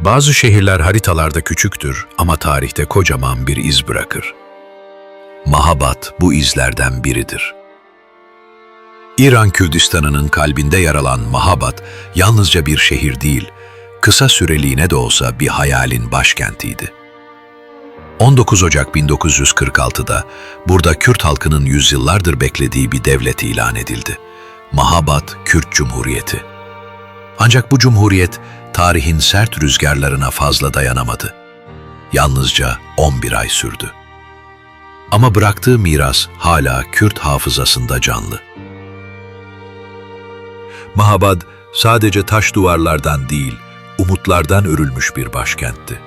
Bazı şehirler haritalarda küçüktür ama tarihte kocaman bir iz bırakır. Mahabat bu izlerden biridir. İran Kürdistan'ının kalbinde yer alan Mahabat yalnızca bir şehir değil, kısa süreliğine de olsa bir hayalin başkentiydi. 19 Ocak 1946'da burada Kürt halkının yüzyıllardır beklediği bir devlet ilan edildi. Mahabat Kürt Cumhuriyeti. Ancak bu cumhuriyet tarihin sert rüzgarlarına fazla dayanamadı. Yalnızca 11 ay sürdü. Ama bıraktığı miras hala Kürt hafızasında canlı. Mahabad sadece taş duvarlardan değil, umutlardan örülmüş bir başkentti.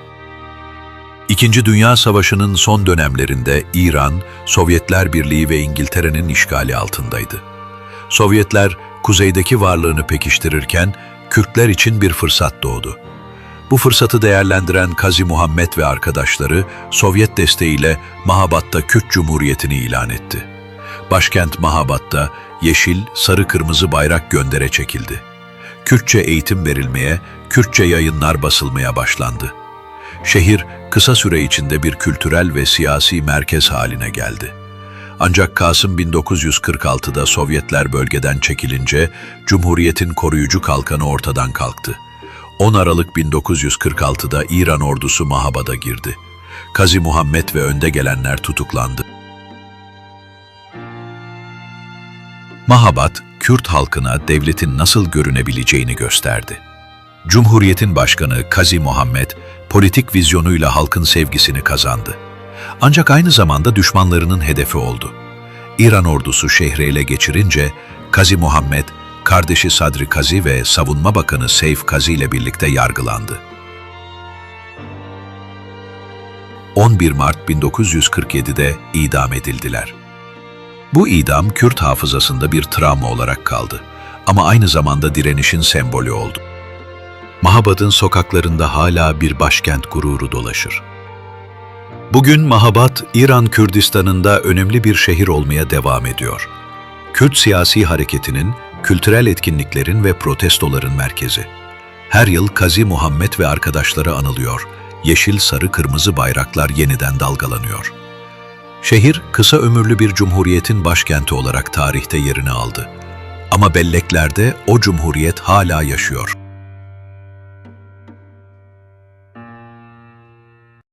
İkinci Dünya Savaşı'nın son dönemlerinde İran, Sovyetler Birliği ve İngiltere'nin işgali altındaydı. Sovyetler kuzeydeki varlığını pekiştirirken Kürtler için bir fırsat doğdu. Bu fırsatı değerlendiren Kazi Muhammed ve arkadaşları Sovyet desteğiyle Mahabat'ta Kürt Cumhuriyeti'ni ilan etti. Başkent Mahabat'ta yeşil, sarı kırmızı bayrak göndere çekildi. Kürtçe eğitim verilmeye, Kürtçe yayınlar basılmaya başlandı. Şehir kısa süre içinde bir kültürel ve siyasi merkez haline geldi. Ancak Kasım 1946'da Sovyetler bölgeden çekilince Cumhuriyet'in koruyucu kalkanı ortadan kalktı. 10 Aralık 1946'da İran ordusu Mahabad'a girdi. Kazi Muhammed ve önde gelenler tutuklandı. Mahabad, Kürt halkına devletin nasıl görünebileceğini gösterdi. Cumhuriyetin başkanı Kazi Muhammed, politik vizyonuyla halkın sevgisini kazandı. Ancak aynı zamanda düşmanlarının hedefi oldu. İran ordusu şehri ele geçirince Kazi Muhammed, kardeşi Sadri Kazi ve Savunma Bakanı Seyf Kazi ile birlikte yargılandı. 11 Mart 1947'de idam edildiler. Bu idam Kürt hafızasında bir travma olarak kaldı ama aynı zamanda direnişin sembolü oldu. Mahabad'ın sokaklarında hala bir başkent gururu dolaşır. Bugün Mahabat, İran Kürdistan'ında önemli bir şehir olmaya devam ediyor. Kürt siyasi hareketinin, kültürel etkinliklerin ve protestoların merkezi. Her yıl Kazi Muhammed ve arkadaşları anılıyor. Yeşil, sarı, kırmızı bayraklar yeniden dalgalanıyor. Şehir, kısa ömürlü bir cumhuriyetin başkenti olarak tarihte yerini aldı. Ama belleklerde o cumhuriyet hala yaşıyor.